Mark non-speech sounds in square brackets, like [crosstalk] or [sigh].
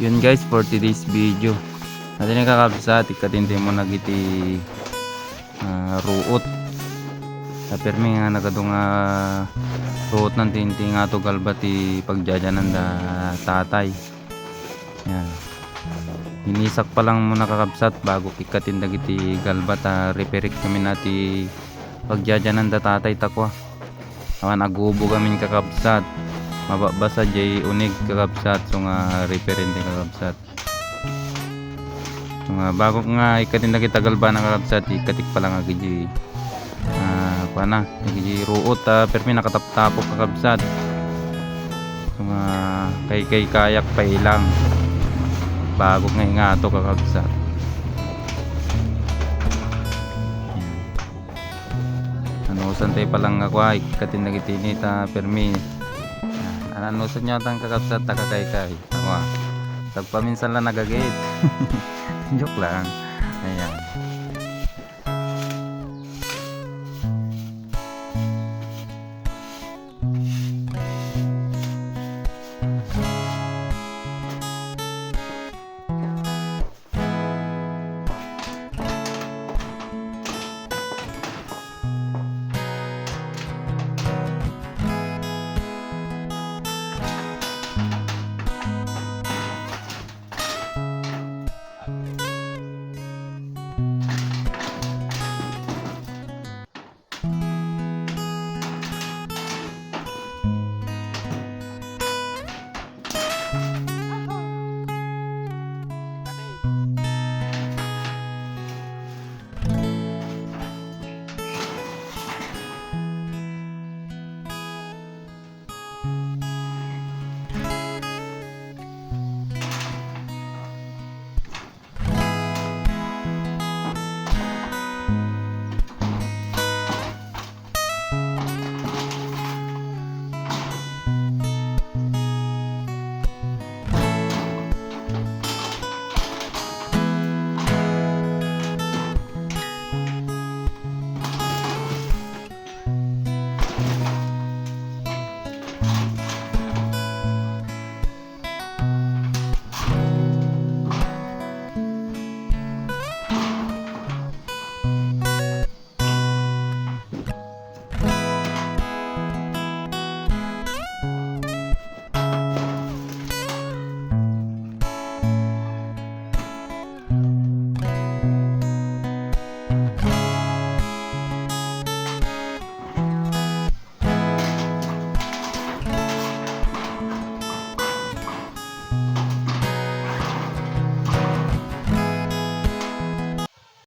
Yun guys for today's video. Natin kakabsat ikatindi mo nagiti uh, ruot. Sa permi nga nagadong uh, ruot ng tinti nga to galbati pagjajanan da tatay. Yan. Inisak pa lang muna kakabsat bago ikatindag iti galbat uh, reperik kami nati pagjajanan da tatay takwa. Awan agubo kami kakabsat mababasa jay unig kakabsat so nga referente kakabsat so nga bago nga ikatin na kita galba ng kakabsat ikatik pa lang agi jay ah kuha na agi ruot ah, permi nakataptapok kakabsat so nga kay kay kayak pa ilang bago nga nga to kakabsat ano santay pa lang ako ay ikatin na kitinita permi ano sa nyo tang kakapsat takakay kay Ako ah. Tagpaminsan lang nagagayit. [laughs] Joke lang. Ayan.